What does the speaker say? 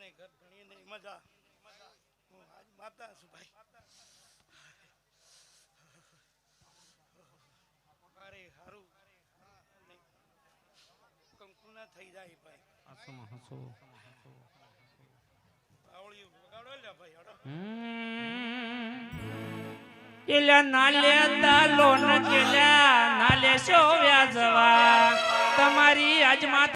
નહીં ઘર ધણીએ નહીં મજા. હું આજ માતા છું ભાઈ. અરે હારું. કંકુ ના થઈ જાય ભાઈ. આવળિયું વગાડો ભાઈ હડો. વ્યાજવા તમારી આજમાં